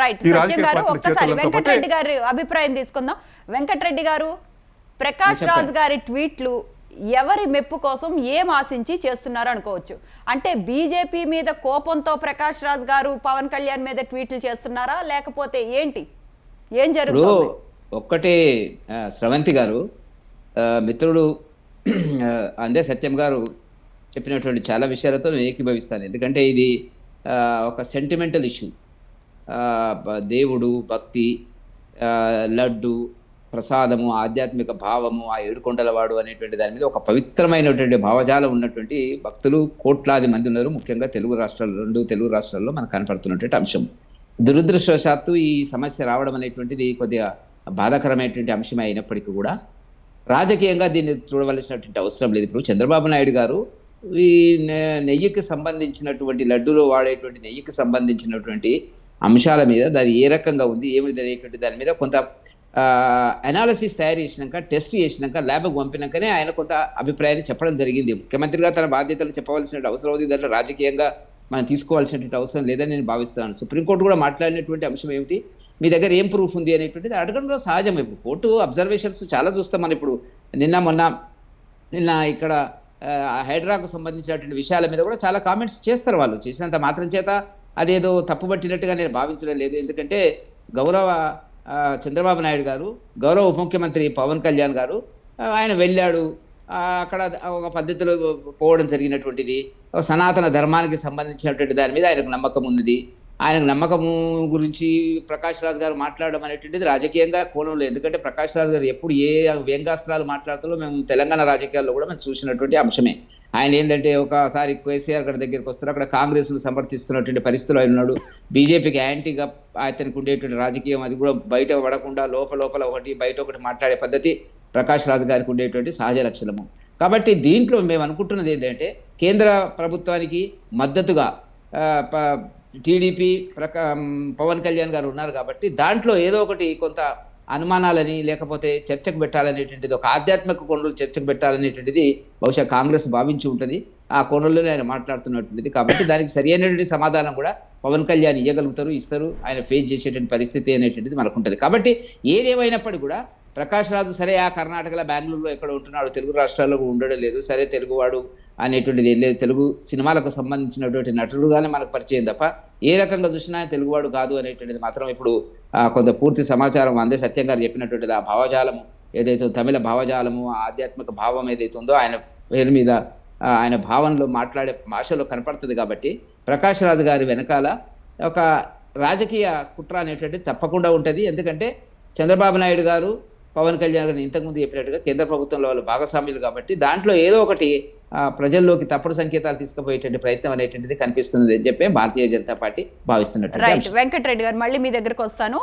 Right సత్యం గారు ఒక్కసారి వెంకటరెడ్డి గారి అభిప్రాయం తీసుకుందాం. వెంకటరెడ్డి గారు ప్రకాష్. రాజ్ గారి ట్వీట్లు ఎవరి మెప్పు కోసం ఏం ఆశించి చేస్తున్నారు అనుకోవచ్చు. అంటే బీజేపీ మీద కోపంతో ప్రకాష్ రాజ్ గారు పవన్ కళ్యాణ్ మీద ట్వీట్లు చేస్తున్నారా? లేకపోతే ఏంటి? ఏం జరుగుతుంది? ఒక్కటే స్రవంతి గారు మిత్రుడు అందే సత్యం గారు చెప్పినటువంటి చాలా విషయాలతో నేను ఏకీభవిస్తాను. ఎందుకంటే ఇది ఒక సెంటిమెంటల్ ఇష్యూ దేవుడు భక్తి లడ్డు ప్రసాదము ఆధ్యాత్మిక భావము ఆ ఏడుకొండలవాడు అనేటువంటి దాని మీద ఒక పవిత్రమైనటువంటి భావజాలం ఉన్నటువంటి భక్తులు కోట్లాది మంది ఉన్నారు. ముఖ్యంగా తెలుగు రాష్ట్రాలు రెండు తెలుగు రాష్ట్రాల్లో మనకు కనపడుతున్నటువంటి అంశం. దురదృష్టవశాత్తు ఈ సమస్య రావడం అనేటువంటిది కొద్దిగా బాధాకరమైనటువంటి అంశమే అయినప్పటికీ కూడా రాజకీయంగా దీన్ని చూడవలసినటువంటి అవసరం లేదు. ఇప్పుడు చంద్రబాబు నాయుడు గారు ఈ నె- నెయ్యికి సంబంధించినటువంటి లడ్డూలో వాడేటువంటి నెయ్యికి సంబంధించినటువంటి అంశాల మీద దాని ఏ రకంగా ఉంది ఏమిటి అనేటువంటి దాని మీద కొంత అనాలసిస్ తయారు చేసినాక టెస్ట్ చేసినాక ల్యాబ్కి పంపినాకనే ఆయన కొంత అభిప్రాయాన్ని చెప్పడం జరిగింది. ముఖ్యమంత్రిగా తన బాధ్యతలు చెప్పవలసిన అవసరం ఉంది. దాంట్లో రాజకీయంగా మనం తీసుకోవాల్సినటువంటి అవసరం లేదని నేను భావిస్తున్నాను. సుప్రీంకోర్టు కూడా మాట్లాడినటువంటి అంశం ఏమిటి? మీ దగ్గర ఏం ప్రూఫ్ ఉంది అనేటువంటిది అడగడంలో సహజం. ఇప్పుడు కోర్టు అబ్జర్వేషన్స్ చాలా చూస్తాం మనం. ఇప్పుడు నిన్న మొన్న నిన్న ఇక్కడ హైడ్రాకు సంబంధించినటువంటి విషయాల మీద కూడా చాలా కామెంట్స్ చేస్తారు వాళ్ళు. చేసినంత మాత్రం చేత అదేదో తప్పుపట్టినట్టుగా నేను భావించడం లేదు. ఎందుకంటే గౌరవ చంద్రబాబు నాయుడు గారు గౌరవ ఉప ముఖ్యమంత్రి పవన్ కళ్యాణ్ గారు ఆయన వెళ్ళాడు. అక్కడ ఒక పద్ధతిలో పోవడం జరిగినటువంటిది. సనాతన ధర్మానికి సంబంధించినటువంటి దాని మీద ఆయనకు నమ్మకం ఉన్నది. ఆయనకు నమ్మకము గురించి ప్రకాష్ రాజ్ గారు మాట్లాడడం అనేటువంటిది రాజకీయంగా కోణంలో ఎందుకంటే ప్రకాష్ రాజ్ గారు ఎప్పుడు ఏ వ్యంగాస్త్రాలు మాట్లాడుతారో మేము తెలంగాణ రాజకీయాల్లో కూడా మేము చూసినటువంటి అంశమే. ఆయన ఏంటంటే ఒకసారి కేసీఆర్ గారి దగ్గరికి వస్తారు. అక్కడ కాంగ్రెస్ను సమర్థిస్తున్నటువంటి పరిస్థితులు ఆయన ఉన్నాడు. బీజేపీకి యాంటీగా అతనికి ఉండేటువంటి రాజకీయం అది కూడా బయట పడకుండా లోపల లోపల ఒకటి బయట ఒకటి మాట్లాడే పద్ధతి ప్రకాష్ రాజు గారికి ఉండేటువంటి సహజ లక్షణము. కాబట్టి దీంట్లో మేము అనుకుంటున్నది ఏంటంటే కేంద్ర ప్రభుత్వానికి మద్దతుగా ప- టీడీపీ ప్రకా పవన్ కళ్యాణ్ గారు ఉన్నారు కాబట్టి దాంట్లో ఏదో ఒకటి కొంత అనుమానాలని లేకపోతే చర్చకు పెట్టాలనేటువంటిది ఒక ఆధ్యాత్మిక కోణంలో చర్చకు పెట్టాలనేటువంటిది బహుశా కాంగ్రెస్ భావించి ఉంటుంది. ఆ కోణంలోనే ఆయన మాట్లాడుతున్నటువంటిది కాబట్టి దానికి సరి అయినటువంటి సమాధానం కూడా పవన్ కళ్యాణ్ ఇవ్వగలుగుతారు ఇస్తారు. ఆయన ఫేస్ చేసేటువంటి పరిస్థితి అనేటువంటిది మనకు ఉంటుంది. కాబట్టి ఏదేమైనప్పటికీ కూడా ప్రకాష్ రాజు సరే ఆ కర్ణాటకలో బెంగళూరులో ఎక్కడ ఉంటున్నాడు తెలుగు రాష్ట్రాల్లో ఉండడం లేదు. సరే తెలుగువాడు అనేటువంటిది ఏం లేదు. తెలుగు సినిమాలకు సంబంధించినటువంటి నటుడుగానే మనకు పరిచయం తప్ప ఏ రకంగా చూసినా తెలుగువాడు కాదు అనేటువంటిది మాత్రం ఇప్పుడు కొంత పూర్తి సమాచారం అందే సత్యం గారు చెప్పినటువంటిది. ఆ భావజాలము ఏదైతే తమిళ భావజాలము ఆధ్యాత్మిక భావం ఏదైతే ఉందో ఆయన పేరు మీద ఆయన భావనలో మాట్లాడే భాషలో కనపడుతుంది కాబట్టి ప్రకాష్ రాజు గారి వెనకాల ఒక రాజకీయ కుట్ర అనేటువంటిది తప్పకుండా ఉంటుంది. ఎందుకంటే చంద్రబాబు నాయుడు గారు పవన్ కళ్యాణ్ గారు ఇంతకుముందు చెప్పినట్టుగా కేంద్ర ప్రభుత్వంలో వాళ్ళు భాగస్వామ్యులు కాబట్టి దాంట్లో ఏదో ఒకటి ప్రజల్లోకి తప్పుడు సంకేతాలు తీసుకుపోయేటువంటి ప్రయత్నం అనేటువంటిది కనిపిస్తుంది అని చెప్పి భారతీయ జనతా పార్టీ భావిస్తున్నట్టు రైట్ వెంకటరెడ్డి గారు మళ్ళీ మీ దగ్గరకు వస్తాను.